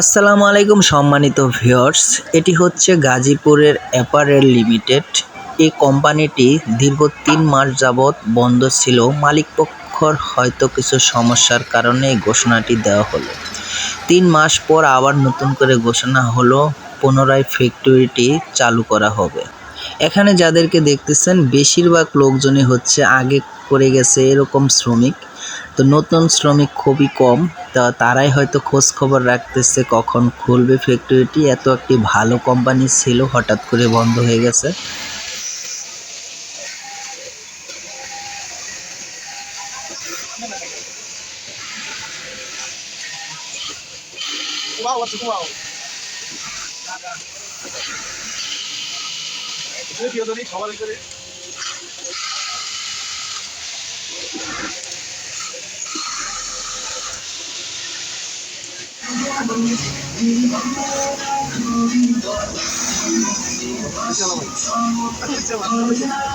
আসসালামু আলাইকুম সম্মানিত ভিউয়ার্স। এটি হচ্ছে গাজীপুরের অ্যাপারেল লিমিটেড। এই কোম্পানিটি দীর্ঘ তিন মাস যাবৎ বন্ধ ছিল। মালিকপক্ষর হয়তো কিছু সমস্যার কারণে এই ঘোষণাটি দেওয়া হলো। তিন মাস পর আবার নতুন করে ঘোষণা হলো, পুনরায় ফ্যাক্টরিটি চালু করা হবে। এখানে যাদেরকে দেখতেছেন, বেশিরভাগ লোকজনই হচ্ছে আগে করে গেছে এরকম শ্রমিক। তো নতুন শ্রমিক খুবই কম। তা তারাই হয়তো খোঁজ খবর রাখতেছে কখন খুলবে ফ্যাক্টরিটি এত একটি ভালো কোম্পানি ছিল, হঠাৎ করে বন্ধ হয়ে গেছে। খাবার あの、みんなが、あの、みんなが、あの、みんなが、あの、みんなが、あの、みんなが、